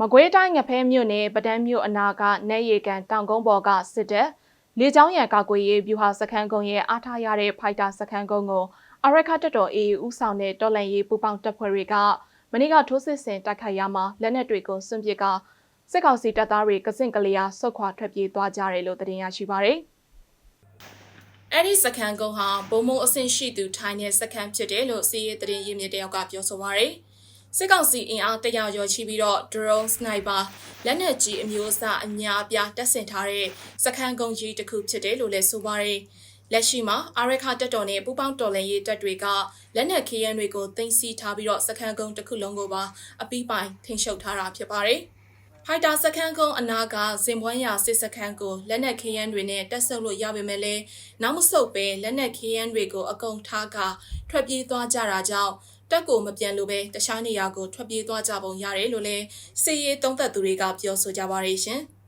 မကွေးတိုင်းငဖဲမြို့နယ်ပဒန်းမြို့အနာကနယ်ရီကန်တောင်ကုန်းပေါ်ကစစ်တပ်လေကြောင်းရန်ကာကွယ်ရေးဗျူဟာစခန်းကုန်းရဲ့အားထားရတဲ့ဖိုက်တာစခန်းကုန်းကိုအရက်ခတ်တော် AA ဦးဆောင်တဲ့တော်လန်ရေးပူပေါင်းတပ်ဖွဲ့တွေကမနေ့ကထိုးစစ်ဆင်တိုက်ခိုက်ရမှာလက်နက်တွေကိုစွန့်ပစ်ကစစ်ကောင်စီတပ်သားတွေကစင့်ကလေးအားဆုတ်ခွာထွက်ပြေးသွားကြတယ်လို့သတင်းရရှိပါရယ်။အဲ့ဒီစခန်းကုန်းဟာဘုံမုံအဆင့်ရှိသူထိုင်းတဲ့စခန်းဖြစ်တယ်လို့စီးရဲသတင်းရင်းမြစ်တယောက်ကပြောဆိုပါရယ်။ စစ်ကောင်စီအင်အားတရာရော်ချပြီးတော့ drone sniper လက်နက်ကြီးအမျိုးအစားအများအပြားတပ်ဆင်ထားတဲ့စခန်းကုန်းကြီးတစ်ခုဖြစ်တယ်လို့လည်းဆိုပါရယ်။လက်ရှိမှာအာရခတက်တော်နဲ့ပူပေါင်းတော်လှန်ရေးတပ်တွေကလက်နက်ခေးရန်တွေကိုတင်စီထားပြီးတော့စခန်းကုန်းတစ်ခုလုံးကိုပါအပိပိုင်ထိန်းချုပ်ထားတာဖြစ်ပါတယ်။ဖိုက်တာစခန်းကုန်းအနာကဇင်ပွန်းရစစ်စခန်းကိုလက်နက်ခေးရန်တွေနဲ့တက်ဆုပ်လို့ရပေမဲ့လည်းနောက်မဆုတ်ပဲလက်နက်ခေးရန်တွေကိုအကုန်ထားကထွက်ပြေးသွားကြတာကြောင့် တက်ကိုမပြန်လို့ပဲတခြားနေရာကိုထွက်ပြေးသွားကြပုံရတယ်လို့လည်းစီရေးသုံးသက်သူတွေကပြောဆိုကြပါရရှင်။